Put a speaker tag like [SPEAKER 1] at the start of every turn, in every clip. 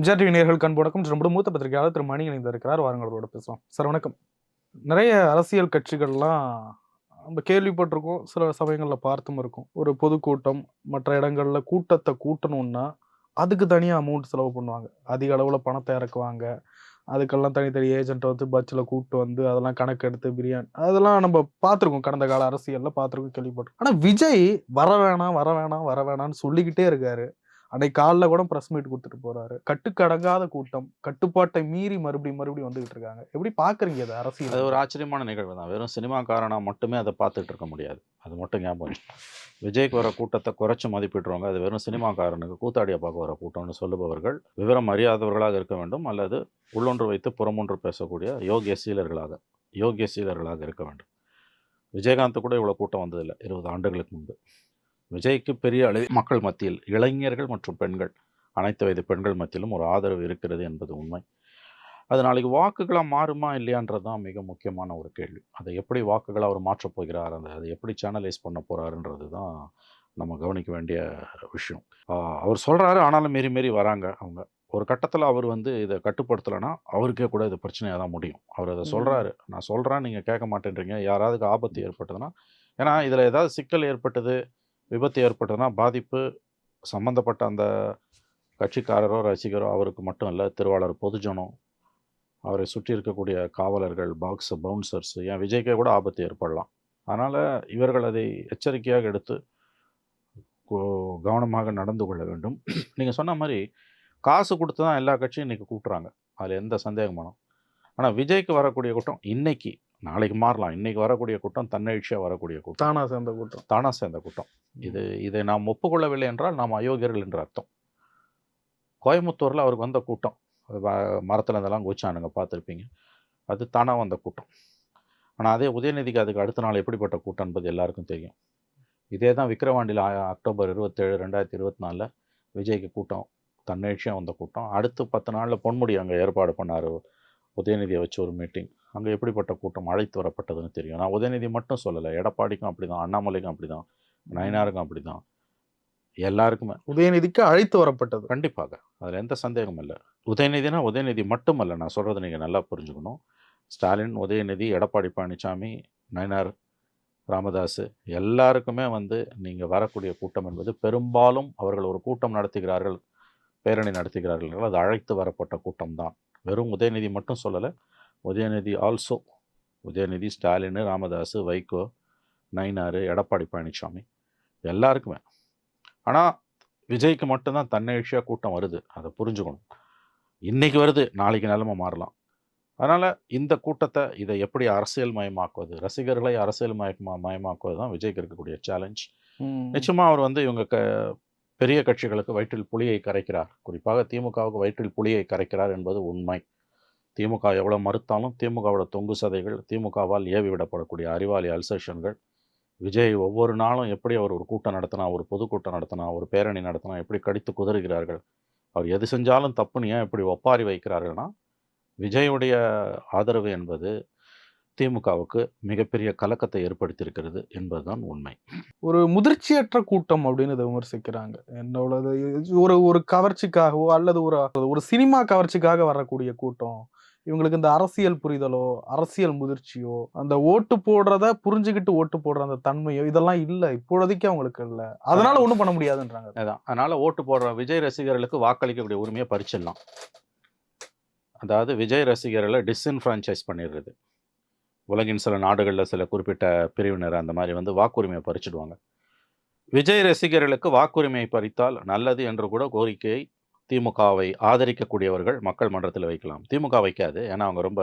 [SPEAKER 1] Vijay TV நேர்கள் கண் வணக்கம். ரொம்ப மூத்த பத்திரிகையாளர் திரு மணி இணைந்திருக்கிறார் வாருங்களோட பேசலாம் சார் வணக்கம். நிறைய அரசியல் கட்சிகள்லாம் நம்ம கேள்விப்பட்டிருக்கோம். சில சமயங்களில் பார்த்தும் இருக்கும். ஒரு பொதுக்கூட்டம் மற்ற இடங்களில் கூட்டத்தை கூட்டணும்னா அதுக்கு தனியாக அமௌண்ட் செலவு பண்ணுவாங்க. அதிக அளவில் பணத்தை இறக்குவாங்க. அதுக்கெல்லாம் தனித்தனி ஏஜென்ட்டை வந்து பஸ்ஸில் கூப்பிட்டு வந்து அதெல்லாம் கணக்கு எடுத்து பிரியாணி அதெல்லாம் நம்ம பார்த்துருக்கோம். கடந்த கால அரசியலில் பார்த்துருக்கோம் கேள்விப்பட்டோம் ஆனால் விஜய் வர வேணாம் வர வேணாம் வர வேணாம்னு சொல்லிக்கிட்டே இருக்காரு. அன்னைக்கு காலைல கூட ப்ரெஸ் மீட் கொடுத்துட்டு போறாரு. கட்டுக்கடங்காத கூட்டம் கட்டுப்பாட்டை மீறி மறுபடியும் மறுபடியும் வந்துகிட்டு இருக்காங்க. எப்படி பாக்குறீங்க அது
[SPEAKER 2] அது ஒரு ஆச்சரியமான நிகழ்வு தான். வெறும் சினிமாக்காரனா மட்டுமே அதை பார்த்துட்டு இருக்க முடியாது. அது மட்டும் ஞாபகம் விஜய்க்கு வர கூட்டத்தை குறைச்சி மதிப்பிடுறவங்க அது வெறும் சினிமாக்காரனுக்கு கூத்தாடியை பார்க்க வர கூட்டம்னு சொல்லுபவர்கள் விவரம் அறியாதவர்களாக இருக்க வேண்டும் அல்லது உள்ளொன்று வைத்து புறமொன்று பேசக்கூடிய யோகிய சீலர்களாக யோகிய சீலர்களாக இருக்க வேண்டும். விஜயகாந்த் கூட இவ்வளோ கூட்டம் வந்ததில்லை. இருபது ஆண்டுகளுக்கு முன்பு. விஜய்க்கு பெரிய அளவில் மக்கள் மத்தியில் இளைஞர்கள் மற்றும் பெண்கள் அனைத்து வயது பெண்கள் மத்தியிலும் ஒரு ஆதரவு இருக்கிறது என்பது உண்மை. அது நாளைக்கு வாக்குகளாக மாறுமா இல்லையான்றது தான் மிக முக்கியமான ஒரு கேள்வி. அதை எப்படி வாக்குகளை அவர் மாற்றப் போகிறார் அந்த அதை எப்படி சேனலைஸ் பண்ண போகிறாருன்றது தான் நம்ம கவனிக்க வேண்டிய விஷயம். அவர் சொல்கிறாரு ஆனாலும் மீறி மீறி வராங்க அவங்க. ஒரு கட்டத்தில் அவர் வந்து இதை கட்டுப்படுத்தலைன்னா அவருக்கே கூட இது பிரச்சனையாக தான் முடியும். அவர் அதை. சொல்கிறாரு நான் சொல்கிறேன் நீங்கள் கேட்க மாட்டேன்றீங்க. யாராவதுக்கு ஆபத்து ஏற்பட்டதுன்னா ஏன்னா இதில் ஏதாவது சிக்கல் ஏற்பட்டது விபத்து ஏற்பட்டதுன்னா பாதிப்பு சம்மந்தப்பட்ட அந்த கட்சிக்காரரோ ரசிகரோ அவருக்கு மட்டும் இல்லை திருவாளர் பொதுஜனம் அவரை சுற்றி இருக்கக்கூடிய காவலர்கள் பாக்ஸ் பவுன்சர்ஸ் ஏன் விஜய்க்கே கூட ஆபத்து ஏற்படலாம். அதனால் இவர்கள் அதை எச்சரிக்கையாக எடுத்து கோ- கவனமாக நடந்து கொள்ள வேண்டும். நீங்கள் சொன்ன மாதிரி காசு கொடுத்து தான் எல்லா கட்சியும் இன்றைக்கி கூப்பிட்றாங்க அதில் எந்த சந்தேகமானோம் ஆனால் விஜய்க்கு வரக்கூடிய கூட்டம் இன்றைக்கி நாளைக்கு மாறலாம். இன்னைக்கு வரக்கூடிய கூட்டம் தன்னெழுச்சியாக வரக்கூடிய கூட்டம்.
[SPEAKER 1] தானா சேர்ந்த கூட்டம்.
[SPEAKER 2] தானா சேர்ந்த கூட்டம். இது இதை நாம் ஒப்புக்கொள்ளவில்லை என்றால் நாம் அயோக்கியர்கள் என்று அர்த்தம். கோயம்புத்தூரில் அவருக்கு வந்த கூட்டம். மரத்தில் இதெல்லாம் குச்சானுங்க பார்த்துருப்பீங்க. அது தானாக வந்த கூட்டம். ஆனால் அதே உதயநிதிக்கு அதுக்கு அடுத்த நாள் எப்படிப்பட்ட கூட்டம் என்பது எல்லாருக்கும் தெரியும். இதே தான் விக்கிரவாண்டியில் ஆ- அக்டோபர் இருபத்தேழு ரெண்டாயிரத்தி இருபத்தி நாலில் விஜய்க்கு கூட்டம் தன்னெழுச்சியாக வந்த கூட்டம். அடுத்து பத்து நாளில் பொன்முடி அங்கே ஏற்பாடு பண்ணார் உதயநிதியை வச்சு ஒரு மீட்டிங். அங்கே எப்படிப்பட்ட கூட்டம் அழைத்து வரப்பட்டதுன்னு தெரியும். நான் உதயநிதி மட்டும் சொல்லலை. எடப்பாடிக்கும் அப்படி தான் அண்ணாமலைக்கும் அப்படி தான் நயனாருக்கும் அப்படி தான் எல்லாருக்குமே
[SPEAKER 1] உதயநிதிக்கு அழைத்து வரப்பட்டது.
[SPEAKER 2] கண்டிப்பாக. அதில் எந்த சந்தேகமும் இல்லை. உதயநிதினா உதயநிதி மட்டுமல்ல நான் சொல்கிறத நீங்கள் நல்லா புரிஞ்சுக்கணும். ஸ்டாலின் உதயநிதி எடப்பாடி பழனிசாமி நயனார் ராமதாஸ் எல்லாருக்குமே வந்து நீங்கள் வரக்கூடிய கூட்டம் என்பது பெரும்பாலும் அவர்கள் ஒரு கூட்டம் நடத்துகிறார்கள் பேரணி நடத்துகிறார்கள் என்றால் அது அழைத்து வரப்பட்ட கூட்டம் தான் வெறும் உதயநிதி மட்டும் சொல்லலை உதயநிதி ஆல்சோ உதயநிதி ஸ்டாலின் ராமதாஸ் வைகோ நயினார் எடப்பாடி பழனிசாமி எல்லாருக்குமே. ஆனால் விஜய்க்கு மட்டும்தான் தன்னெழுச்சியாக கூட்டம் வருது அதை புரிஞ்சுக்கணும். இன்னைக்கு வருது நாளைக்கு நிலைமை மாறலாம். அதனால் இந்த கூட்டத்தை இதை எப்படி அரசியல் மயமாக்குவது ரசிகர்களை அரசியல் மயமா மயமாக்குவது தான் விஜய்க்கு இருக்கக்கூடிய சேலஞ்ச். நிச்சயமாக அவர் வந்து இவங்க க பெரிய கட்சிகளுக்கு வயிற்றில் புலியை கரைக்கிறார். குறிப்பாக திமுகவுக்கு வயிற்றில் புலியை கரைக்கிறார் என்பது உண்மை. திமுக எவ்வளோ மறுத்தாலும் திமுகவோட தொங்கு சதைகள் திமுகவால் ஏவி விடப்படக்கூடிய அறிவாளி அல்சேஷன்கள். விஜய் ஒவ்வொரு நாளும் எப்படி அவர் ஒரு கூட்டம் நடத்தினா ஒரு பொதுக்கூட்டம் நடத்தினா ஒரு பேரணி நடத்தினா எப்படி கடித்து குதறுகிறார்கள்? அவர் எது செஞ்சாலும் தப்புன்னு ஏன் இப்படி ஒப்பாரி வைக்கிறார்கள்னா விஜயுடைய ஆதரவு என்பது திமுகவுக்கு மிகப்பெரிய கலக்கத்தை ஏற்படுத்தியிருக்கிறது என்பதுதான் உண்மை.
[SPEAKER 1] ஒரு முதிர்ச்சியற்ற கூட்டம் அப்படின்னு இதை விமர்சிக்கிறாங்க. என்னோட ஒரு ஒரு கவர்ச்சிக்காகவோ அல்லது ஒரு ஒரு சினிமா கவர்ச்சிக்காக வரக்கூடிய கூட்டம் இவங்களுக்கு இந்த அரசியல் புரிதலோ அரசியல் முதிர்ச்சியோ அந்த ஓட்டு போடுறத புரிஞ்சுக்கிட்டு ஓட்டு போடுற அந்த தன்மையோ இதெல்லாம் இல்ல. இப்பொழுதைக்கு அவங்களுக்கு இல்ல. அதனால ஒண்ணும் பண்ண முடியாதுன்றாங்க.
[SPEAKER 2] அதான். அதனால ஓட்டு போடுற விஜய் ரசிகர்களுக்கு வாக்களிக்கக்கூடிய உரிமையை பறிச்சிடலாம். அதாவது விஜய் ரசிகர்களை டிஸ்இன்ஃப்ரான்ச்சைஸ் பண்ணிடுறது. உலகின் சில நாடுகளில் சில குறிப்பிட்ட பிரிவினர் அந்த மாதிரி வந்து வாக்குரிமையை பறிச்சிடுவாங்க. விஜய் ரசிகர்களுக்கு வாக்குரிமையை பறித்தால் நல்லது என்று கூட கோரிக்கையை திமுகவை ஆதரிக்கக்கூடியவர்கள் மக்கள் மன்றத்தில் வைக்கலாம். திமுக வைக்காது. ஏன்னா அவங்க ரொம்ப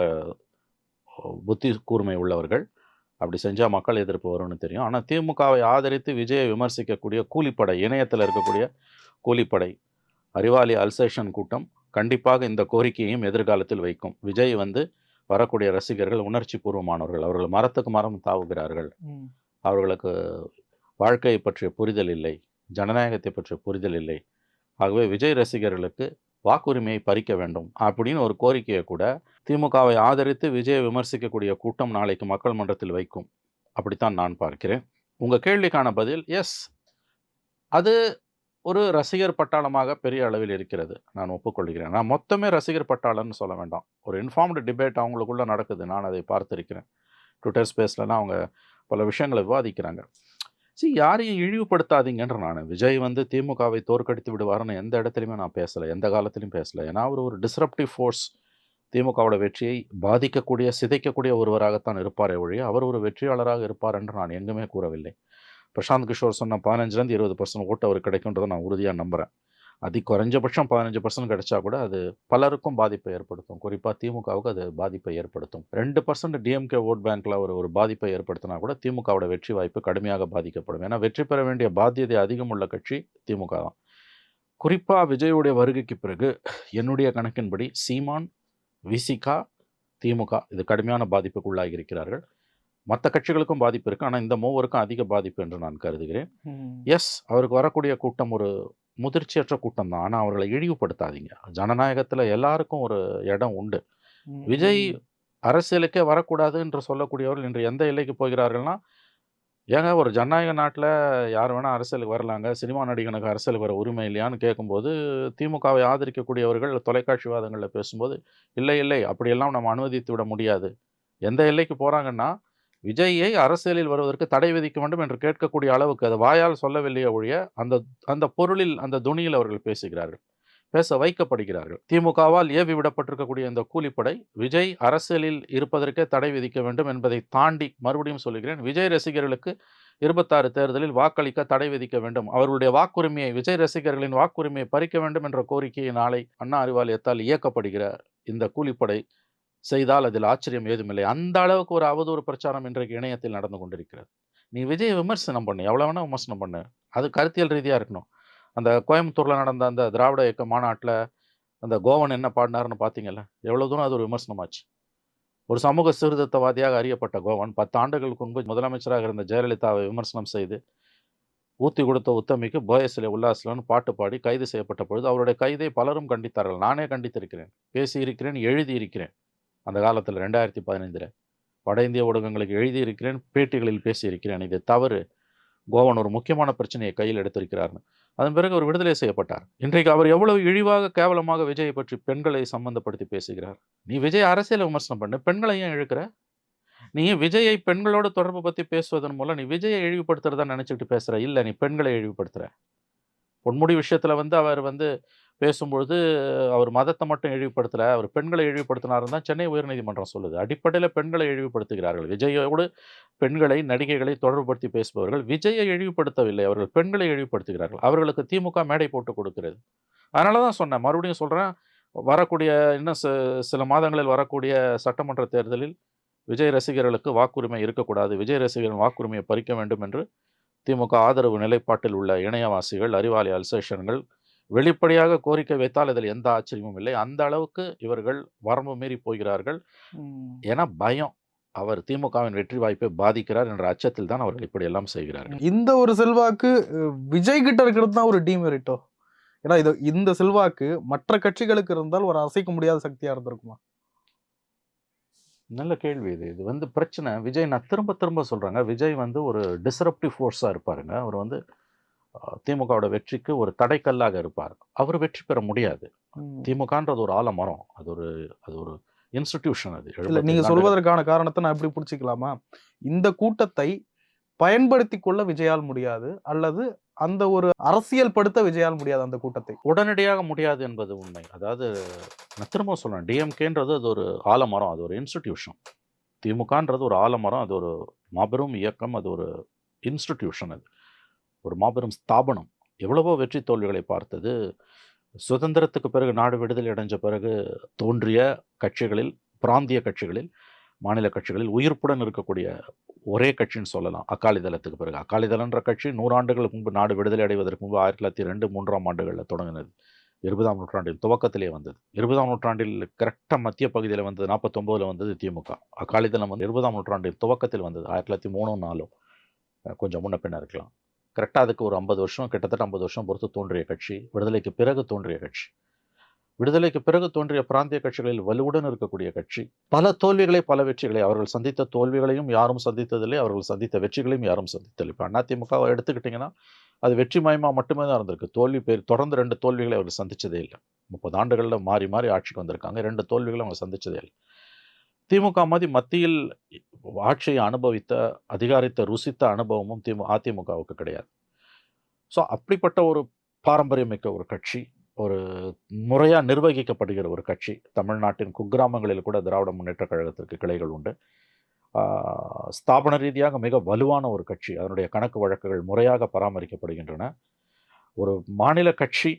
[SPEAKER 2] புத்தி கூர்மை உள்ளவர்கள். அப்படி செஞ்சால் மக்கள் எதிர்ப்பு வரும்னு தெரியும். ஆனால் திமுகவை ஆதரித்து விஜயை விமர்சிக்கக்கூடிய கூலிப்படை இணையத்தில் இருக்கக்கூடிய கூலிப்படை அறிவாளி அல்சேஷன் கூட்டம் கண்டிப்பாக இந்த கோரிக்கையையும் எதிர்காலத்தில் வைக்கும். விஜய் வந்து வரக்கூடிய ரசிகர்கள் உணர்ச்சி பூர்வமானவர்கள். அவர்கள் மரத்துக்கு மரம் தாவுகிறார்கள். அவர்களுக்கு வாழ்க்கையை பற்றிய புரிதல் இல்லை. ஜனநாயகத்தை பற்றிய புரிதல் இல்லை. ஆகவே விஜய் ரசிகர்களுக்கு வாக்குரிமையை பறிக்க வேண்டும் அப்படின்னு ஒரு கோரிக்கையை கூட திமுகவை ஆதரித்து விஜயை விமர்சிக்கக்கூடிய கூட்டம் நாளைக்கு மக்கள் மன்றத்தில் வைக்கும். அப்படித்தான் நான் பார்க்கிறேன். உங்கள் கேள்விக்கான பதில் எஸ் அது ஒரு ரசிகர் பட்டாளமாக பெரிய அளவில் இருக்கிறது. நான் ஒப்புக்கொள்கிறேன். நான் மொத்தமே ரசிகர் பட்டாளம்னு சொல்ல வேண்டாம். ஒரு இன்ஃபார்ம்டு டிபேட் அவங்களுக்குள்ளே நடக்குது. நான் அதை பார்த்துருக்கிறேன். ட்விட்டர் ஸ்பேஸ்லலாம் அவங்க பல விஷயங்களை விவாதிக்கிறாங்க. சரி யாரையும் இழிவுபடுத்தாதீங்கன்ற நான். விஜய் வந்து திமுகவை தோற்கடித்து விடுவாருன்னு எந்த இடத்துலையுமே நான் பேசலை எந்த காலத்திலையும் பேசலை. ஏன்னா அவர் ஒரு டிஸ்ரப்டிவ் ஃபோர்ஸ் திமுகவோட வெற்றியை பாதிக்கக்கூடிய சிதைக்கக்கூடிய ஒருவராகத்தான் இருப்பாரே ஒழிய அவர் ஒரு வெற்றியாளராக இருப்பார் என்று நான் எங்குமே கூறவில்லை. பிரசாந்த் கிஷோர் சொன்ன பதினஞ்சுலேருந்து இருபது பர்சன்ட் ஓட்டு அவர் கிடைக்கும்ன்றதை நான் உறுதியாக நம்புகிறேன் அதி குறைஞ்சபட்சம் பதினஞ்சு பர்சன்ட் கிடைச்சா கூட அது பலருக்கும் பாதிப்பை ஏற்படுத்தும். குறிப்பாக திமுகவுக்கு அது பாதிப்பை ஏற்படுத்தும். ரெண்டு பர்சன்ட் டிஎம்கே ஓட் பேங்க்கில் ஒரு ஒரு பாதிப்பை ஏற்படுத்தினா கூட திமுகவோட வெற்றி வாய்ப்பு கடுமையாக பாதிக்கப்படும். ஏன்னா வெற்றி பெற வேண்டிய பாத்தியதை அதிகம் உள்ள கட்சி திமுக தான். குறிப்பாக விஜயுடைய வருகைக்கு பிறகு என்னுடைய கணக்கின்படி சீமான் விசிகா திமுக இது கடுமையான பாதிப்புக்கு உள்ளாகி இருக்கிறார்கள். மற்ற கட்சிகளுக்கும் பாதிப்பு இருக்குது ஆனால் இந்த மூவருக்கும் அதிக பாதிப்பு என்று நான் கருதுகிறேன். எஸ் அவருக்கு வரக்கூடிய கூட்டம் ஒரு முதிர்ச்சியற்ற கூட்டம் தான். ஆனால் அவர்களை இழிவுபடுத்தாதீங்க. ஜனநாயகத்தில் எல்லாருக்கும் ஒரு இடம் உண்டு. விஜய் அரசியலுக்கே வரக்கூடாது என்று சொல்லக்கூடியவர்கள் இன்று எந்த எல்லைக்கு போகிறார்கள்னா ஏங்க ஒரு ஜனநாயக நாட்டில் யார் வேணால் அரசியலுக்கு வரலாங்க சினிமா நடிகனுக்கு அரசியலுக்கு வர உரிமை இல்லையான்னு கேட்கும்போது திமுகவை ஆதரிக்கக்கூடியவர்கள் தொலைக்காட்சி வாதங்களில் பேசும்போது இல்லை இல்லை அப்படியெல்லாம் நம்ம அனுமதித்து விட முடியாது. எந்த எல்லைக்கு போகிறாங்கன்னா விஜயை அரசியலில் வருவதற்கு தடை விதிக்க வேண்டும் என்று கேட்கக்கூடிய அளவுக்கு அது வாயால் சொல்லவில்லையே ஒழிய அந்த அந்த பொருளில் அந்த துணியில் அவர்கள் பேசுகிறார்கள். பேச வைக்கப்படுகிறார்கள். திமுகவால் ஏவி விடப்பட்டிருக்கக்கூடிய இந்த கூலிப்படை விஜய் அரசியலில் இருப்பதற்கே தடை விதிக்க வேண்டும் என்பதை தாண்டி மறுபடியும் சொல்லுகிறேன். விஜய் ரசிகர்களுக்கு இருபத்தாறு தேர்தலில் வாக்களிக்க தடை விதிக்க வேண்டும். அவர்களுடைய வாக்குரிமையை விஜய் ரசிகர்களின் வாக்குரிமையை பறிக்க வேண்டும் என்ற கோரிக்கையை நாளை அண்ணா அறிவாலயத்தால் இயக்கப்படுகிற இந்த கூலிப்படை செய்தால் அதில் ஆச்சரியம் ஏதுமில்லை. அந்த அளவுக்கு ஒரு அவதூறு பிரச்சாரம் இன்றைக்கு இணையத்தில் நடந்து கொண்டிருக்கிறது. நீ விஜய் விமர்சனம் பண்ணு. எவ்வளோ வேணால் விமர்சனம் பண்ணு. அது கருத்தியல் ரீதியாக இருக்கணும். அந்த கோயம்புத்தூரில் நடந்த அந்த திராவிட இயக்க மாநாட்டில் அந்த கோவன் என்ன பாடினாருன்னு பார்த்தீங்கல்ல எவ்வளோ தூரம் அது ஒரு விமர்சனமாச்சு. ஒரு சமூக சீர்திருத்தவாதியாக அறியப்பட்ட கோவன் பத்து ஆண்டுகளுக்கு முன்பு முதலமைச்சராக இருந்த ஜெயலலிதாவை விமர்சனம் செய்து ஊத்தி கொடுத்த உத்தமிக்கு போயசிலே உல்லாசிலன்னு பாட்டு பாடி கைது செய்யப்பட்ட பொழுது அவருடைய கைதை பலரும் கண்டித்தார்கள். நானே கண்டித்திருக்கிறேன். பேசியிருக்கிறேன் எழுதியிருக்கிறேன். அந்த காலத்தில் ரெண்டாயிரத்தி பதினைந்தில் வட இந்திய ஊடகங்களுக்கு எழுதியிருக்கிறேன் பேட்டிகளில் பேசியிருக்கிறேன். இது தவறு. கோவன் ஒரு முக்கியமான பிரச்சனையை கையில் எடுத்திருக்கிறார்னு. அதன் பிறகு அவர் விடுதலை செய்யப்பட்டார். இன்றைக்கு அவர் எவ்வளவு இழிவாக கேவலமாக விஜயை பற்றி பெண்களை சம்பந்தப்படுத்தி பேசுகிறார்? நீ விஜய் அரசியல் விமர்சனம் பண்ணு. பெண்களை ஏன் இழுக்கிற? நீ விஜயை பெண்களோட தொடர்பு பற்றி பேசுவதன் மூலம் நீ விஜயை இழிவுபடுத்துறதா நினச்சிக்கிட்டு பேசுகிற இல்லை நீ பெண்களை இழிவுபடுத்துகிற பொன்முடி விஷயத்தில் வந்து அவர் வந்து பேசும்பொழுது அவர் மதத்தை மட்டும் இழிவுபடுத்தலை அவர் பெண்களை இழிவுபடுத்தினாருன்னு தான் சென்னை உயர்நீதிமன்றம் சொல்லுது. அடிப்படையில் பெண்களை இழிவுபடுத்துகிறார்கள். விஜயோடு பெண்களை நடிகைகளை தொடர்புபடுத்தி பேசுபவர்கள் விஜயை இழிவுபடுத்தவில்லை. அவர்கள் பெண்களை இழிவுபடுத்துகிறார்கள். அவர்களுக்கு திமுக மேடை போட்டு கொடுக்கிறது. அதனால தான் சொன்னேன். மறுபடியும் சொல்கிறேன் வரக்கூடிய இன்னும் சில மாதங்களில் வரக்கூடிய சட்டமன்ற தேர்தலில் விஜய் ரசிகர்களுக்கு வாக்குரிமை இருக்கக்கூடாது. விஜய் ரசிகர்கள் வாக்குரிமையை பறிக்க வேண்டும் என்று திமுக ஆதரவு நிலைப்பாட்டில் உள்ள இணையவாசிகள் அறிவாளி அல்சேஷன்கள் வெளிப்படையாக கோரிக்கை வைத்தால் இதில் எந்த ஆச்சரியமும் இல்லை. அந்த அளவுக்கு இவர்கள் வரம்பு மீறி போகிறார்கள். ஏன்னா பயம். அவர் திமுகவின் வெற்றி வாய்ப்பை பாதிக்கிறார் என்ற அச்சத்தில் தான் அவர்கள் இப்படி எல்லாம் செய்கிறார்கள்.
[SPEAKER 1] இந்த ஒரு செல்வாக்கு விஜய் கிட்ட இருக்கிறது தான் ஒரு டீமெரிட்டோ ஏன்னா இது இந்த செல்வாக்கு மற்ற கட்சிகளுக்கு இருந்தால் ஒரு அசைக்க முடியாத சக்தியா இருந்திருக்குமா?
[SPEAKER 2] நல்ல கேள்வி இது. இது வந்து பிரச்சனை. விஜய் நான் திரும்ப திரும்ப சொல்கிறேங்க விஜய் வந்து ஒரு டிஸ்ரப்டிவ் ஃபோர்ஸாக இருப்பாருங்க. அவர் வந்து திமுகவோட வெற்றிக்கு ஒரு தடைக்கல்லாக இருப்பார். அவர் வெற்றி பெற முடியாது. திமுகன்றது ஒரு ஆலமரம். அது ஒரு அது ஒரு இன்ஸ்டிடியூஷன் அது.
[SPEAKER 1] இல்ல
[SPEAKER 2] 75
[SPEAKER 1] நீங்க. சொல்வதற்கான காரணத்தை நான் எப்படி புடிச்சுக்கலாமா? இந்த கூட்டத்தை பயன்படுத்தி கொள்ள விஜயால் முடியாது அல்லது அந்த ஒரு அரசியல் படுத்த விஜயால் முடியாது அந்த கூட்டத்தை.
[SPEAKER 2] உடனடியாக முடியாது என்பது உண்மை. அதாவது நான் திரும்ப சொல்றேன். டிஎம்கேன்றது அது ஒரு ஆலமரம் அது ஒரு இன்ஸ்டிடியூஷன் திமுகன்றது ஒரு ஆலமரம் அது ஒரு மாபெரும் இயக்கம் அது ஒரு இன்ஸ்டிடியூஷன் அது. ஒரு மாபெரும் ஸ்தாபனம். எவ்வளவோ வெற்றி தோல்விகளை பார்த்தது. சுதந்திரத்துக்கு பிறகு நாடு விடுதலை அடைஞ்ச பிறகு தோன்றிய கட்சிகளில் பிராந்திய கட்சிகளில் மாநில கட்சிகளில் உயிர்ப்புடன் இருக்கக்கூடிய ஒரே கட்சின்னு சொல்லலாம். அகாலிதளத்துக்கு பிறகு. அகாலிதளன்ற கட்சி நூறாண்டுகளுக்கு முன்பு நாடு விடுதலை அடைவதற்கு முன்பு ஆயிரத்தி தொள்ளாயிரத்தி ரெண்டு மூன்றாம் ஆண்டுகளில் தொடங்கினது. இருபதாம் நூற்றாண்டின் துவக்கத்திலே வந்தது. இருபதாம் நூற்றாண்டில் கரெக்டாக மத்திய பகுதியில் வந்தது. நாற்பத்தொம்போதில் வந்தது திமுக. அகாலிதளம் வந்து இருபதாம் நூற்றாண்டின் துவக்கத்தில் வந்தது. ஆயிரத்தி தொள்ளாயிரத்தி மூணு நாலும் கொஞ்சம் முன்ன பின்ன இருக்கலாம். கரெக்டாக அதுக்கு ஒரு ஐம்பது வருஷம் கிட்டத்தட்ட ஐம்பது வருஷம் பொறுத்து தோன்றிய கட்சி விடுதலைக்கு பிறகு தோன்றிய கட்சி. விடுதலைக்கு பிறகு தோன்றிய பிராந்திய கட்சிகளில் வலுவுடன் இருக்கக்கூடிய கட்சி. பல தோல்விகளை பல வெற்றிகளை அவர்கள் சந்தித்த தோல்விகளையும் யாரும் சந்தித்ததில்லை அவர்கள் சந்தித்த வெற்றிகளையும் யாரும் சந்தித்ததில்லை. இப்போ அதிமுக எடுத்துக்கிட்டிங்கன்னா அது வெற்றி மயமாக மட்டுமே தான் இருந்திருக்கு. தோல்வி பேர் தொடர்ந்து ரெண்டு தோல்விகளை அவர்கள் சந்தித்ததே இல்லை. முப்பது ஆண்டுகளில் மாறி மாறி ஆட்சிக்கு வந்திருக்காங்க. ரெண்டு தோல்விகளை அவங்க சந்தித்ததே இல்லை. திமுக மாதிரி மத்தியில் ஆட்சியை அனுபவித்த அதிகாரத்தை ருசித்த அனுபவமும் திமு அதிமுகவுக்கு கிடையாது. ஸோ அப்படிப்பட்ட ஒரு பாரம்பரியமிக்க ஒரு கட்சி ஒரு முறையாக நிர்வகிக்கப்படுகிற ஒரு கட்சி தமிழ்நாட்டின் குக்கிராமங்களில் கூட திராவிட முன்னேற்ற கழகத்திற்கு கிளைகள் உண்டு. ஸ்தாபன ரீதியாக மிக வலுவான ஒரு கட்சி அதனுடைய கணக்கு வழக்குகள் முறையாக பராமரிக்கப்படுகின்றன. ஒரு மாநில கட்சி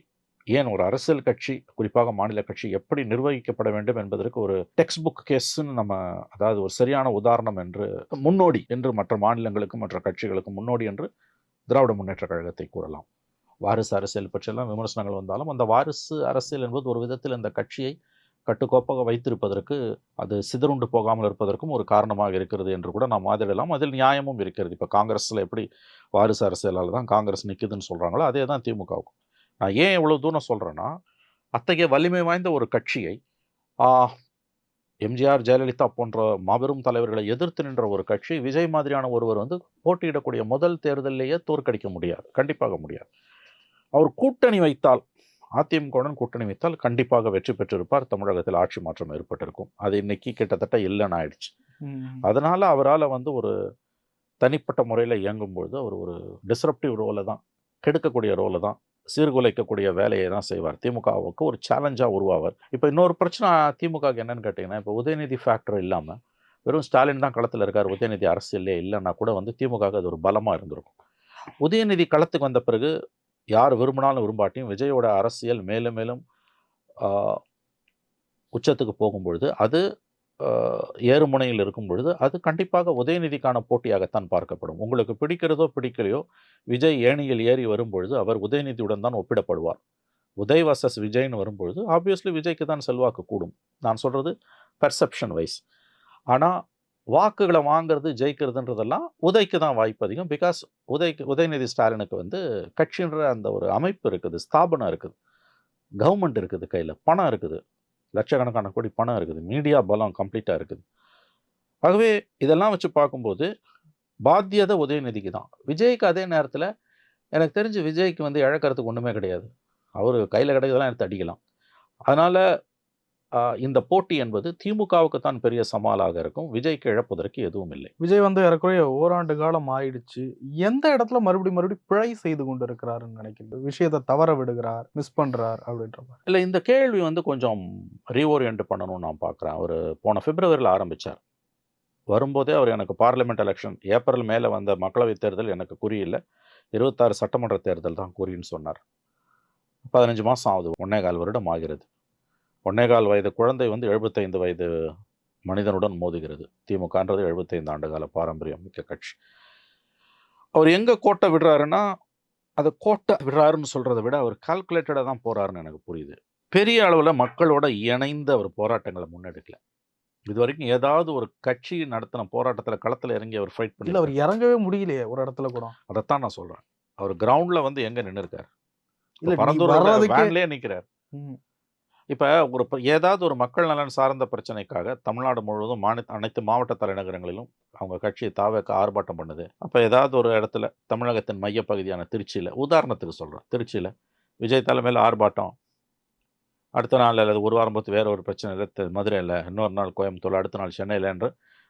[SPEAKER 2] ஏன் ஒரு அரசியல் கட்சி குறிப்பாக மாநில கட்சி எப்படி நிர்வகிக்கப்பட வேண்டும் என்பதற்கு ஒரு டெக்ஸ்ட் புக் கேஸ்ன்னு நம்ம அதாவது ஒரு சரியான உதாரணம் என்று முன்னோடி என்று மற்ற மாநிலங்களுக்கும் மற்ற கட்சிகளுக்கும் முன்னோடி என்று திராவிட முன்னேற்ற கழகத்தை கூறலாம். வாரிசு அரசியல் பற்றியெல்லாம் விமர்சனங்கள் வந்தாலும் அந்த வாரிசு அரசியல் என்பது ஒரு விதத்தில் இந்த கட்சியை கட்டுக்கோப்பாக வைத்திருப்பதற்கு அது சிதறுண்டு போகாமல் இருப்பதற்கும் ஒரு காரணமாக இருக்கிறது என்று கூட நாம் மாதிரிடலாம் அதில் நியாயமும் இருக்கிறது. இப்போ காங்கிரஸில் எப்படி வாரிசு அரசியலால் தான் காங்கிரஸ் நிற்குதுன்னு சொல்கிறாங்களோ அதே தான் திமுகவுக்கும். நான் ஏன் இவ்வளோ தூரம் சொல்கிறேன்னா அத்தகைய வலிமை வாய்ந்த ஒரு கட்சியை எம்ஜிஆர் ஜெயலலிதா போன்ற மாபெரும் தலைவர்களை எதிர்த்து நின்ற ஒரு கட்சி விஜய் மாதிரியான ஒருவர் வந்து போட்டியிடக்கூடிய முதல் தேர்தலிலேயே தோற்கடிக்க முடியாது கண்டிப்பாக முடியாது. அவர் கூட்டணி வைத்தால் அதிமுகவுடன் கூட்டணி வைத்தால் கண்டிப்பாக வெற்றி பெற்றிருப்பார் தமிழகத்தில் ஆட்சி மாற்றம் ஏற்பட்டிருக்கும். அது இன்னைக்கு கிட்டத்தட்ட இல்லைன்னு ஆயிடுச்சு. அதனால அவரால் வந்து ஒரு தனிப்பட்ட முறையில் இயங்கும்பொழுது அவர் ஒரு டிஸ்ரப்டிவ் ரோலை தான் கெடுக்கக்கூடிய ரோலை தான் சீர்குலைக்கக்கூடிய வேலையை தான் செய்வார். திமுகவுக்கு ஒரு சேலஞ்சாக உருவாவார். இப்போ இன்னொரு பிரச்சனை திமுகவுக்கு என்னன்னு கேட்டிங்கன்னா இப்போ உதயநிதி ஃபேக்டர் இல்லாமல் வெறும் ஸ்டாலின் தான் களத்தில் இருக்கார் உதயநிதி அரசியல்லே இல்லைன்னா கூட வந்து திமுக அது ஒரு பலமாக இருந்திருக்கும். உதயநிதி களத்துக்கு வந்த பிறகு யார் விரும்பினாலும் விரும்பாட்டியும் விஜயோட அரசியல் மேலும் மேலும் உச்சத்துக்கு போகும்பொழுது அது ஏறுமுனையில் இருக்கும் பொழுது அது கண்டிப்பாக உதயநிதிக்கான போட்டியாகத்தான் பார்க்கப்படும். உங்களுக்கு பிடிக்கிறதோ பிடிக்கலையோ விஜய் ஏணியில் ஏறி வரும்பொழுது அவர் உதயநிதியுடன் தான் ஒப்பிடப்படுவார். உதய் வர்சஸ் விஜய்னு வரும்பொழுது ஆப்வியஸ்லி விஜய்க்கு தான் செல்வாக்கு கூடும். நான் சொல்கிறது பெர்செப்ஷன் வைஸ் ஆனால் வாக்குகளை வாங்குறது ஜெயிக்கிறதுன்றதெல்லாம் உதய்க்கு தான் வாய்ப்பு அதிகம். பிகாஸ் உதய்க்கு உதயநிதி ஸ்டாலினுக்கு வந்து கட்சின்ற அந்த ஒரு அமைப்பு இருக்குது ஸ்தாபனம் இருக்குது. கவர்மெண்ட் இருக்குது கையில் பணம் இருக்குது. லட்சக்கணக்கான கோடி பணம் இருக்குது. மீடியா பலம் கம்ப்ளீட்டாக இருக்குது. ஆகவே இதெல்லாம் வச்சு பார்க்கும்போது பாத்தியதை உதயநிதிக்கு தான். விஜய்க்கு அதே நேரத்தில் எனக்கு தெரிஞ்சு விஜய்க்கு வந்து இழக்கிறதுக்கு ஒன்றுமே கிடையாது. அவர் கையில் கிடைக்கிறதெல்லாம் எடுத்து அடிக்கலாம். அதனால் இந்த போட்டி என்பது திமுகவுக்கு தான் பெரிய சவாலாக இருக்கும். விஜய்க்கு இழப்பதற்கு எதுவும் இல்லை.
[SPEAKER 1] விஜய் வந்து ஏறக்குறைய ஓராண்டு காலம் ஆயிடுச்சு. எந்த இடத்துல மறுபடியும் மறுபடியும் பிழை செய்து கொண்டு இருக்கிறாருன்னு நினைக்கிறது விஷயத்தை தவற விடுகிறார் மிஸ் பண்றார் அப்படின்ற
[SPEAKER 2] இல்லை இந்த கேள்வி வந்து கொஞ்சம் ரீஓரியன்ட் பண்ணணும்னு நான் பார்க்குறேன் அவர் போன பிப்ரவரியில் ஆரம்பித்தார் வரும்போதே அவர் எனக்கு பார்லிமெண்ட் எலெக்ஷன் ஏப்ரல் மேலே வந்த மக்களவைத் தேர்தல் எனக்கு குறியில்லை. இருபத்தாறு சட்டமன்ற தேர்தல் தான் குறின்னு சொன்னார். பதினஞ்சு மாதம் ஆகுது ஒன்னே கால் வருடம் ஆகிறது. ஒன்னே கால் வயது குழந்தை வந்து எழுபத்தைந்து வயது மனிதனுடன் மோதுகிறது. திமுகன்றது எழுபத்தைந்து ஆண்டு கால பாரம்பரியம் மிக்க கட்சி. அவர் எங்கே கோட்டை விடுறாருன்னா அதை கோட்டை விடுறாருன்னு சொல்கிறத விட அவர் கால்குலேட்டடாக தான் போகிறாருன்னு எனக்கு புரியுது. பெரிய அளவில் மக்களோட இணைந்து அவர் போராட்டங்களை முன்னெடுக்கல. இது வரைக்கும் ஏதாவது ஒரு கட்சி நடத்தின போராட்டத்தில் களத்தில் இறங்கி அவர் ஃபைட்
[SPEAKER 1] இல்ல அவர்
[SPEAKER 2] பண்ணி
[SPEAKER 1] இறங்கவே முடியலையே ஒரு இடத்துல கூட.
[SPEAKER 2] அதைத்தான் நான் சொல்கிறேன் அவர் கிரவுண்டில் வந்து எங்கே நின்று இருக்கார்
[SPEAKER 1] இல்ல
[SPEAKER 2] பரந்தூர் நிற்கிறார். இப்போ ஒரு ஏதாவது ஒரு மக்கள் நலன் சார்ந்த பிரச்சனைக்காக தமிழ்நாடு முழுவதும் மாநில அனைத்து மாவட்ட தலைநகரங்களிலும் அவங்க கட்சியை தாவக்க ஆர்ப்பாட்டம் பண்ணுது. அப்போ ஏதாவது ஒரு இடத்துல தமிழகத்தின் மையப்பகுதியான திருச்சியில் உதாரணத்துக்கு சொல்கிறேன் திருச்சியில் விஜய் தலைமையில் ஆர்ப்பாட்டம். அடுத்த நாள் அல்லது ஒரு வாரம் பொறுத்து வேறு ஒரு பிரச்சனை இல்லை மதுரையில் இன்னொரு நாள் கோயம்புத்தூர் அடுத்த நாள் சென்னையில் என்று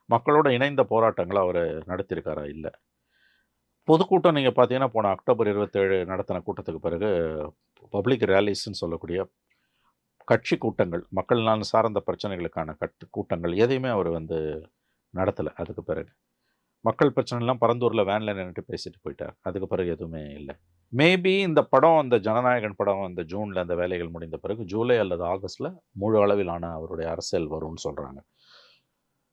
[SPEAKER 2] மக்களோட இணைந்த போராட்டங்களை அவர் நடத்தியிருக்காரா? இல்லை. பொதுக்கூட்டம் நீங்கள் பார்த்தீங்கன்னா போன அக்டோபர் இருபத்தேழு நடத்தின கூட்டத்துக்கு பிறகு பப்ளிக் ரேலிஸ்ன்னு சொல்லக்கூடிய கட்சி கூட்டங்கள் மக்கள் நலன் சார்ந்த பிரச்சனைகளுக்கான கட்டு கூட்டங்கள் எதையுமே அவர் வந்து நடத்தலை. அதுக்கு பிறகு மக்கள் பிரச்சனைலாம் பரந்தூரில் வேனில் நின்றுட்டு பேசிட்டு போயிட்டார். அதுக்கு பிறகு எதுவுமே இல்லை. மேபி இந்த படம் அந்த ஜனநாயகன் படம் அந்த ஜூனில் அந்த வேலைகள் முடிந்த பிறகு ஜூலை அல்லது ஆகஸ்ட்டில் முழு அளவிலான அவருடைய அரசியல் வரும்னு சொல்கிறாங்க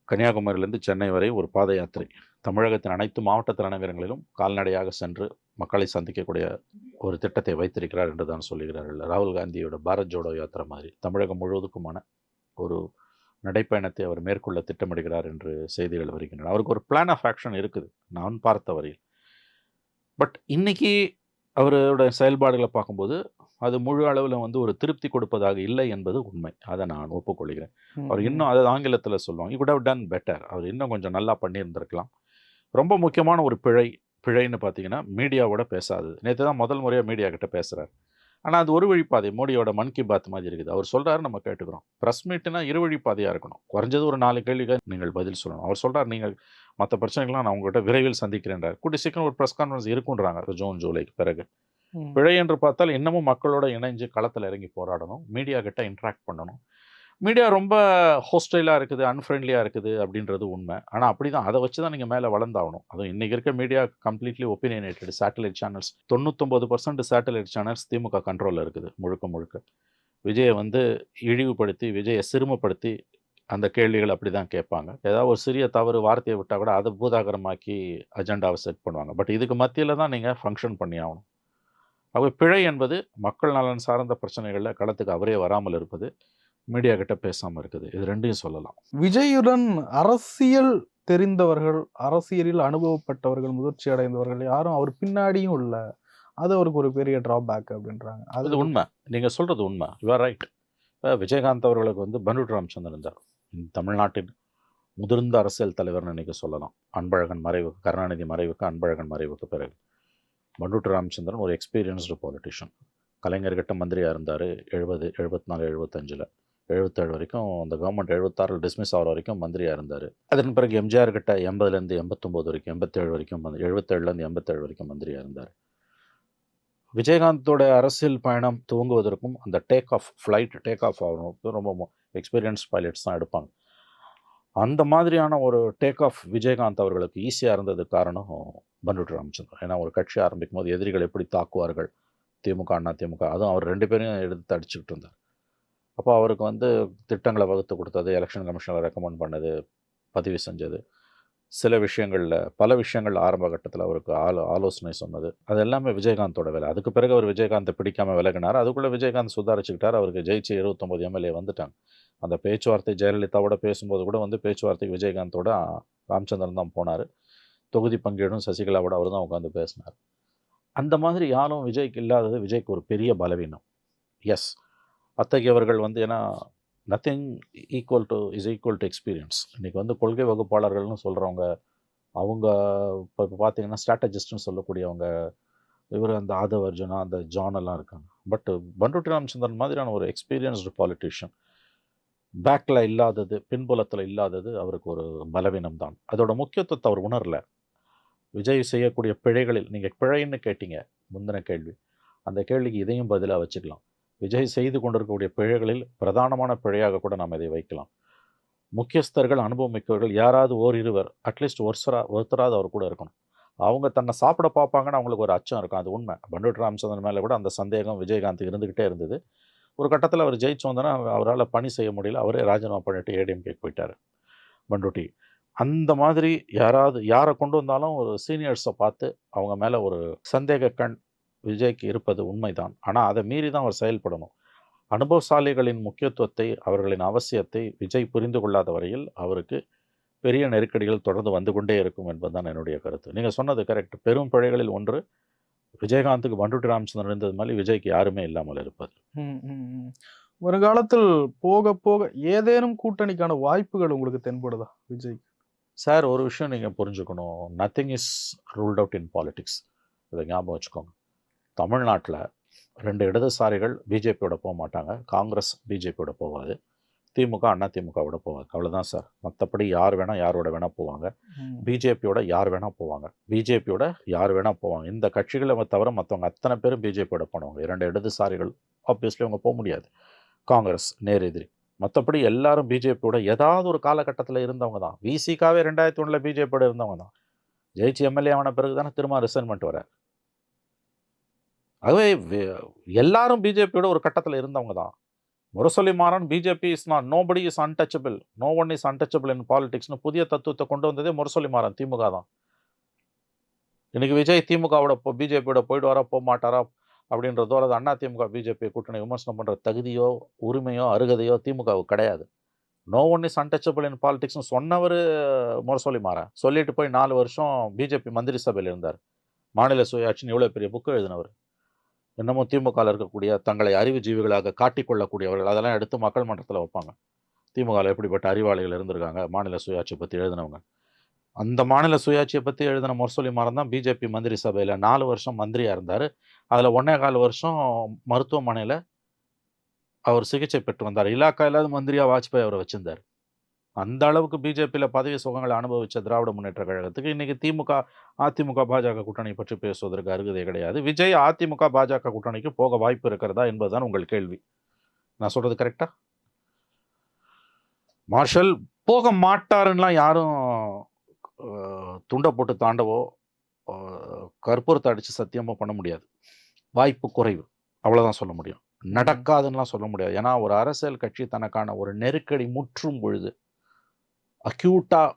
[SPEAKER 2] கன்னியாகுமரியிலேருந்து சென்னை வரை ஒரு பாத யாத்திரை. தமிழகத்தின் அனைத்து மாவட்ட தலைநகரங்களிலும் கால்நடையாக சென்று மக்களை சந்திக்கக்கூடிய ஒரு திட்டத்தை வைத்திருக்கிறார் என்று தான் சொல்லுகிறார்கள். ராகுல் காந்தியோட பாரத் ஜோடோ யாத்திரை மாதிரி. தமிழகம் முழுவதுக்குமான ஒரு நடைப்பயணத்தை அவர் மேற்கொள்ள திட்டமிடுகிறார் என்று செய்திகள் வருகின்றன. அவருக்கு ஒரு பிளான் ஆஃப் ஆக்ஷன் இருக்குது நான் பார்த்த வரையில். பட் இன்னைக்கு அவரோட செயல்பாடுகளை பார்க்கும்போது அது முழு அளவில் வந்து ஒரு திருப்தி கொடுப்பதாக இல்லை என்பது உண்மை. அதை நான் ஒப்புக்கொள்கிறேன். அவர்.
[SPEAKER 1] இன்னும்
[SPEAKER 2] அதாவது ஆங்கிலத்தில் சொல்லுவாங்க குட் ஹவ் டன் பெட்டர் அவர் இன்னும் கொஞ்சம் நல்லா பண்ணியிருந்திருக்கலாம். ரொம்ப முக்கியமான ஒரு பிழை பிழைன்னு பார்த்தீங்கன்னா மீடியாவோட பேசாதது. நேற்று தான் முதல் முறையாக மீடியா கிட்ட பேசுகிறார் ஆனால் அது ஒரு வழிப்பாதை மோடியோட மன் கி பாத் மாதிரி இருக்குது. அவர் சொல்கிறாரு நம்ம கேட்டுக்கிறோம். ப்ரெஸ் மீட்னா இரு வழிப்பாதையாக இருக்கணும். குறைஞ்சது ஒரு நாலு கேள்விகள் நீங்கள் பதில் சொல்லணும். அவர் சொல்கிறார் நீங்கள் மற்ற பிரச்சனைகள்லாம் நான் உங்கள்கிட்ட விரைவில் சந்திக்கிறேன்றார். கூட்டி சீக்கிரம் ஒரு ப்ரெஸ் கான்ஃபரன்ஸ் இருக்குன்றாங்க ஜூன் ஜூலைக்கு பிறகு. பிழை என்று பார்த்தால் இன்னமும் மக்களோட இணைஞ்சு களத்தில் இறங்கி போராடணும். மீடியா கிட்ட இன்ட்ராக்ட் பண்ணணும். மீடியா ரொம்ப ஹோஸ்டைலாக இருக்குது அன்ஃப்ரெண்ட்லியாக இருக்குது அப்படின்றது உண்மை. ஆனால் அப்படி தான் அதை வச்சு தான் நீங்கள் மேலே வளர்ந்தாகணும். அதுவும் இன்றைக்கி இருக்க media completely opinionated satellite channels தொண்ணூத்தொம்பது பர்சன்ட் சேட்டலைட் சேனல்ஸ் திமுக கண்ட்ரோலில் இருக்குது முழுக்க முழுக்க. விஜயை வந்து இழிவுபடுத்தி விஜயை சிறுமப்படுத்தி அந்த கேள்விகள் அப்படி தான் கேட்பாங்க. ஏதாவது ஒரு சிறிய தவறு வார்த்தையை விட்டால் கூட அதை பூதாகரமாக்கி அஜெண்டாவை செட் பண்ணுவாங்க. பட் இதுக்கு மத்தியில் தான் நீங்கள் ஃபங்க்ஷன் பண்ணி ஆகணும். ஆகவே பிழை என்பது மக்கள் நலன் சார்ந்த பிரச்சனைகளில் களத்துக்கு அவரே வராமல் இருப்பது மீடியா கிட்ட பேசாமல் இருக்குது. இது ரெண்டையும் சொல்லலாம்.
[SPEAKER 1] விஜயுடன் அரசியல் தெரிந்தவர்கள் அரசியலில் அனுபவப்பட்டவர்கள் முதிர்ச்சி அடைந்தவர்கள் யாரும் அவர் பின்னாடியும் இல்ல. அது அவருக்கு ஒரு பெரிய டிராபேக் அப்படின்றாங்க. அது
[SPEAKER 2] உண்மை. நீங்கள் சொல்கிறது உண்மை. யூஆர் ரைட் இப்போ விஜயகாந்த் அவர்களுக்கு வந்து பன்ருட் ராமச்சந்திரன் இருந்தார். இந்த தமிழ்நாட்டின் முதிர்ந்த அரசியல் தலைவர்னு இன்னைக்கு சொல்லலாம். அன்பழகன் மறைவுக்கு கருணாநிதி மறைவுக்கு அன்பழகன் மறைவுக்கு பிறகு. மண்டூட்டு ராமச்சந்திரன் ஒரு எக்ஸ்பீரியன்ஸ்டு பாலிட்டிஷியன் கலைஞர்கிட்ட மந்திரியாக இருந்தார். எழுபது எழுபத்தி நாலு எழுபத்தஞ்சில். எழுபத்தேழு வரைக்கும் அந்த கவர்மெண்ட் எழுபத்தாறில் டிஸ்மிஸ் ஆகிற வரைக்கும் மந்திரியாக இருந்தார். அதன் பிறகு எம்ஜிஆர் கிட்ட எண்பதுலேருந்து எண்பத்தொம்போது வரைக்கும் எண்பத்தேழு வரைக்கும் மந்திரி எழுபத்தேழுலேருந்து எண்பத்தேழு வரைக்கும் மந்திரியாக இருந்தார். விஜயகாந்தோட அரசியல் பயணம் துவங்குவதற்கும் அந்த take off flight take off ஆகணும் ரொம்ப எக்ஸ்பீரியன்ஸ் பைலட்ஸ் தான் எடுப்பாங்க. அந்த மாதிரியான ஒரு டேக் ஆஃப் விஜயகாந்த் அவர்களுக்கு ஈஸியாக இருந்தது காரணம் பன்ருட் ராமச்சந்திரன். ஏன்னா ஒரு கட்சி ஆரம்பிக்கும் போது எதிரிகள் எப்படி தாக்குவார்கள் திமுக அண்ணா திமுக அதுவும் அவர் ரெண்டு பேரையும் எடுத்து அடிச்சுக்கிட்டு இருந்தார். அப்போ அவருக்கு வந்து திட்டங்களை வகுத்து கொடுத்தது எலெக்ஷன் கமிஷனில் ரெக்கமெண்ட் பண்ணது பதிவு செஞ்சது. சில விஷயங்களில் பல விஷயங்கள் ஆரம்ப கட்டத்தில் அவருக்கு ஆலோ ஆலோசனை சொன்னது. அது எல்லாமே விஜயகாந்தோட வேலை. அதுக்கு பிறகு அவர் விஜயகாந்தை பிடிக்காம விலகினார். அதுக்குள்ளே விஜயகாந்த் சுதாரிச்சுக்கிட்டார். அவருக்கு ஜெயிச்சு இருபத்தொம்பது எம்எல்ஏ வந்துட்டாங்க. அந்த பேச்சுவார்த்தை ஜெயலலிதாவோட பேசும்போது கூட வந்து பேச்சுவார்த்தைக்கு விஜயகாந்தோட ராமச்சந்திரன் தான் போனார். தொகுதி பங்கீடும் சசிகலாவோட அவர் தான் உட்காந்து பேசினார். அந்த மாதிரி யாரும் விஜய்க்கு இல்லாதது விஜய்க்கு ஒரு பெரிய பலவீனம். எஸ் அத்தகையவர்கள் வந்து ஏன்னா nothing equal to is equal to experience இன்றைக்கி வந்து கொள்கை வகுப்பாளர்கள்னு சொல்கிறவங்க அவங்க இப்போ இப்போ பார்த்தீங்கன்னா ஸ்ட்ராட்டஜிஸ்ட்னு சொல்லக்கூடியவங்க இவர் அந்த ஆதவ் அர்ஜுனா அந்த ஜான் எல்லாம் இருக்காங்க. பட் பண்ருட்டி ராமச்சந்திரன் மாதிரியான ஒரு எக்ஸ்பீரியன்ஸ்டு பாலிட்டிஷியன் பேக்கில் இல்லாதது பின்புலத்தில் இல்லாதது அவருக்கு ஒரு பலவீனம் தான். அதோட முக்கியத்துவத்தை அவர் உணரல. விஜய் செய்யக்கூடிய பிழைகளில் நீங்கள் பிழைன்னு கேட்டீங்க முந்தின கேள்வி. அந்த கேள்விக்கு இதையும் பதிலாக வச்சுக்கலாம். விஜய் செய்து கொண்டிருக்கக்கூடிய பிழைகளில் பிரதானமான பிழையாக கூட நாம் இதை வைக்கலாம். முக்கியஸ்தர்கள் அனுபவம் மிக்கவர்கள் யாராவது ஓர் இருவர் அட்லீஸ்ட் ஒருசரா ஒருத்தராவது அவர் கூட இருக்கணும். அவங்க தன்னை சாப்பிட பார்ப்பாங்கன்னு அவங்களுக்கு ஒரு அச்சம் இருக்கும். அது உண்மை. பண்டூட் ராமச்சந்திரன் மேலே கூட அந்த சந்தேகம் விஜயகாந்த் இருந்துக்கிட்டே இருந்தது. ஒரு கட்டத்தில் அவர் ஜெயிச்சு வந்தோன்னா அவரால் பணி செய்ய முடியல. அவரே ராஜினாமா பண்ணிட்டு ஏடிஎம்கேக்கு போயிட்டார். பண்டூட்டி அந்த மாதிரி யாராவது யாரை கொண்டு வந்தாலும் ஒரு சீனியர்ஸை பார்த்து அவங்க மேலே ஒரு சந்தேக கண் விஜய்க்கு இருப்பது உண்மைதான். ஆனால் அதை மீறி தான் அவர் செயல்படணும். அனுபவசாலிகளின் முக்கியத்துவத்தை அவர்களின் அவசியத்தை விஜய் புரிந்து கொள்ளாத வரையில் அவருக்கு பெரிய நெருக்கடிகள் தொடர்ந்து வந்து கொண்டே இருக்கும் என்பதுதான் என்னுடைய கருத்து. நீங்கள் சொன்னது கரெக்ட் பெரும் பிழைகளில் ஒன்று விஜயகாந்துக்கு பண்டுட்டி ராமச்சந்திரன் இருந்தது மாதிரி விஜய்க்கு யாருமே இல்லாமல் இருப்பது.
[SPEAKER 1] ம். வருங்காலத்தில் போக போக ஏதேனும் கூட்டணிக்கான வாய்ப்புகள் உங்களுக்கு தென்படுதா விஜய்
[SPEAKER 2] சார் ஒரு விஷயம் நீங்கள் புரிஞ்சுக்கணும். Nothing is ruled out in politics இதை ஞாபகம் வச்சுக்கோங்க. தமிழ்நாட்டில் ரெண்டு இடதுசாரிகள் பிஜேபியோட போக மாட்டாங்க. காங்கிரஸ் பிஜேபியோட போகாது திமுக அண்ணா திமுகவோட போவாங்க அவ்வளோதான் சார். மற்றபடி யார் வேணால் யாரோட வேணால் போவாங்க. பிஜேபியோட யார் வேணால் போவாங்க. பிஜேபியோட யார் வேணால் போவாங்க. இந்த கட்சிகளை தவிர மற்றவங்க அத்தனை பேரும் பிஜேபியோட போனவங்க. இரண்டு இடதுசாரிகள் ஆப்வியஸ்லி அவங்க போக முடியாது. காங்கிரஸ் நேர் எதிரி மற்றபடி எல்லாரும் பிஜேபியோட ஏதாவது ஒரு காலகட்டத்தில் இருந்தவங்க தான். விசிகாவே ரெண்டாயிரத்தி ஒன்றில் பிஜேபியோட இருந்தவங்க தான். ஜெயிச்சு எம்எல்ஏ ஆன பிறகு தானே திரும்ப ரிசைன்மெண்ட் வர ஆகவே எல்லாரும் பிஜேபியோட ஒரு கட்டத்தில் இருந்தவங்க தான். Murasoli Maran BJP is not nobody is untouchable no one is untouchable in பாலிடிக்ஸ்னு புதிய தத்துவத்தை கொண்டு வந்ததே முரசொலி மாறன் திமுக தான். இன்னைக்கு விஜய் திமுகவோட போ பிஜேபியோட போயிடுவாரா போக மாட்டாரா அப்படின்றதோ அல்லது அண்ணா திமுக பிஜேபி கூட்டணி விமர்சனம் பண்ணுற தகுதியோ உரிமையோ அருகதையோ திமுகவுக்கு கிடையாது. No one is untouchable in பாலிடிக்ஸ்னு சொன்னவர் முரசொலி மாறன். சொல்லிட்டு போய் நாலு வருஷம் பிஜேபி மந்திரி சபையில் இருந்தார். மாநில சுயாட்சின்னு இவ்வளோ பெரிய புக்கு எழுதினவர். இன்னமும் திமுகவில் இருக்கக்கூடிய தங்களை அறிவு ஜீவிகளாக காட்டிக்கொள்ளக்கூடியவர்கள் அதெல்லாம் எடுத்து மக்கள் மன்றத்தில் வைப்பாங்க. திமுகவில் எப்படிப்பட்ட அறிவாளிகள் இருந்திருக்காங்க? மாநில சுயாட்சி பற்றி எழுதினவங்க. அந்த மாநில சுயாட்சியை பற்றி எழுதின முரசொலி மாறன் தான் பிஜேபி மந்திரி சபையில் நாலு வருஷம் மந்திரியாக இருந்தார். அதில் ஒன்னே கால் வருஷம் மருத்துவமனையில் அவர் சிகிச்சை பெற்று வந்தார். இலாக்கா இல்லாத மந்திரியாக வாஜ்பாய் அவரை வச்சிருந்தார். அந்த அளவுக்கு பிஜேபியில் பதவி சுகங்களை அனுபவித்த திராவிட முன்னேற்ற கழகத்துக்கு இன்றைக்கி திமுக அதிமுக பாஜக கூட்டணி பற்றி பேசுவதற்கு அருகதை கிடையாது. விஜய் அதிமுக பாஜக கூட்டணிக்கு போக வாய்ப்பு இருக்கிறதா என்பதுதான் உங்கள் கேள்வி. நான் சொல்கிறது கரெக்டா மார்ஷல் போக மாட்டாருன்னெலாம் யாரும் துண்டை போட்டு தாண்டவோ கற்பூரத்தை அடித்து சத்தியமோ பண்ண முடியாது. வாய்ப்பு குறைவு. அவ்வளோதான் சொல்ல முடியும். நடக்காதுன்னெலாம் சொல்ல முடியாது. ஏன்னா ஒரு அரசியல் கட்சி தனக்கான ஒரு நெருக்கடி முற்றும் பொழுது அக்யூட்டாக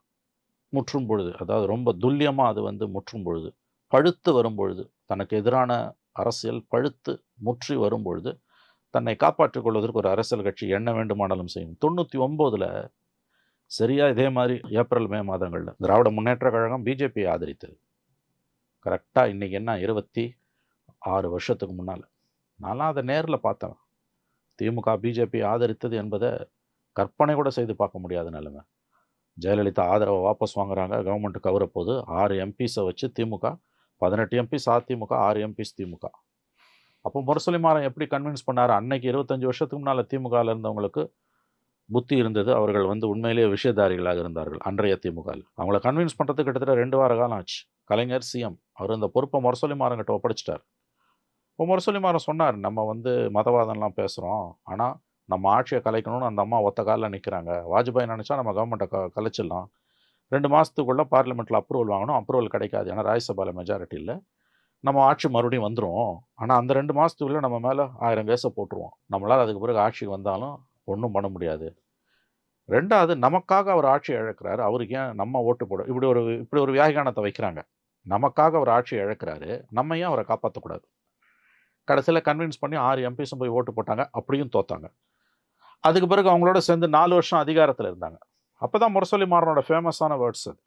[SPEAKER 2] முற்றும் பொழுது அதாவது ரொம்ப துல்லியமாக அது வந்து முற்றும் பொழுது பழுத்து வரும் பொழுது தனக்கு எதிரான அரசியல் பழுத்து முற்றி வரும் பொழுது தன்னை காப்பாற்றிக் கொள்வதற்கு ஒரு அரசியல் கட்சி என்ன வேண்டுமானாலும் செய்யும். தொண்ணூற்றி ஒம்போதில் சரியாக இதே மாதிரி ஏப்ரல் மே மாதங்களில் திராவிட முன்னேற்ற கழகம் பிஜேபியை ஆதரித்தது. கரெக்டாக இன்றைக்கி என்ன இருபத்தி ஆறு வருஷத்துக்கு முன்னால். நான்லாம் அதை நேரில் பார்த்தேன். திமுக பிஜேபி ஆதரித்தது என்பதை கற்பனை கூட செய்து பார்க்க முடியாத நிலைமை. ஜெயலலிதா ஆதரவை வாபஸ் வாங்குறாங்க. கவர்மெண்ட் கவர போது ஆறு எம்பிஸை வச்சு திமுக பதினெட்டு எம்பிஸ் அதிமுக ஆறு எம்பிஸ் திமுக. அப்போ முரசொலி மாறன் எப்படி கன்வின்ஸ் பண்ணார்? அன்னைக்கு இருபத்தஞ்சி வருஷத்துக்கு முன்னால் திமுகவில் இருந்தவங்களுக்கு புத்தி இருந்தது. அவர்கள் வந்து உண்மையிலேயே விஷயதாரிகளாக இருந்தார்கள் அன்றைய திமுகவில் அவங்கள கன்வின்ஸ் பண்ணுறது கிட்டத்தட்ட ரெண்டு வார காலம் ஆச்சு. கலைஞர் சிஎம் அவர் இந்த பொறுப்பை முரசொலி மாறன்கிட்ட ஒப்படைச்சிட்டார். இப்போ முரசொலி மாறன் சொன்னார் நம்ம வந்து மதவாதம்லாம் பேசுகிறோம் ஆனால் நம்ம ஆட்சியை கலைக்கணும்னு அந்த அம்மா ஒத்த காலில் நிற்கிறாங்க வாஜ்பாய் நினச்சா நம்ம கவர்மெண்ட்டை க கலைச்சிடலாம். ரெண்டு மாதத்துக்குள்ளே பார்லிமெண்ட்டில் அப்ரூவல் வாங்கணும். அப்ரூவல் கிடைக்காது. ஏன்னா ராஜ்யசபாவில் மெஜாரிட்டி இல்லை. நம்ம ஆட்சி மறுபடியும் வந்துடும் ஆனால் அந்த ரெண்டு மாதத்துக்குள்ளே நம்ம மேலே ஆயிரம் கேஸை போட்டுருவோம். நம்மளால் அதுக்கு பிறகு ஆட்சிக்கு வந்தாலும் ஒன்றும் பண்ண முடியாது. ரெண்டாவது நமக்காக அவர் ஆட்சி இழக்கிறாரு. அவருக்கு ஏன் நம்ம ஓட்டு போட இப்படி ஒரு இப்படி ஒரு வியாகியானத்தை வைக்கிறாங்க. நமக்காக அவர் ஆட்சி இழக்கிறாரு. நம்ம ஏன் அவரை காப்பாற்றக்கூடாது கடைசியில் கன்வின்ஸ் பண்ணி ஆறு எம்பிஸும் போய் ஓட்டு போட்டாங்க. அப்படியும் தோத்தாங்க. அதுக்கு பிறகு அவங்களோட சேர்ந்து நாலு வருஷம் அதிகாரத்தில் இருந்தாங்க. அப்போ தான் முரசொலி மாறனோட ஃபேமஸான வேர்ட்ஸ் அது.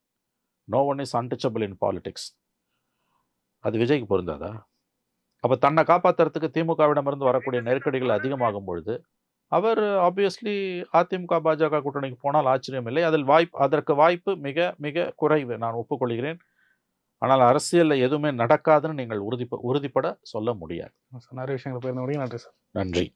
[SPEAKER 2] No one is untouchable in politics அது விஜய்க்கு பொருந்தாதா? அப்போ தன்னை காப்பாற்றுறதுக்கு திமுகவிடமிருந்து வரக்கூடிய நெருக்கடிகள் அதிகமாகும் பொழுது அவர் ஆப்வியஸ்லி அதிமுக பாஜக கூட்டணிக்கு போனால் ஆச்சரியம் இல்லை. அதில் வாய்ப்பு அதற்கு வாய்ப்பு மிக மிக குறைவு. நான் ஒப்புக்கொள்கிறேன். ஆனால் அரசியலில் எதுவுமே நடக்காதுன்னு நீங்கள் உறுதி உறுதிப்பட சொல்ல முடியாது.
[SPEAKER 1] நிறைய விஷயங்களை போயிருந்த முடியும் நன்றி சார்.
[SPEAKER 2] நன்றி.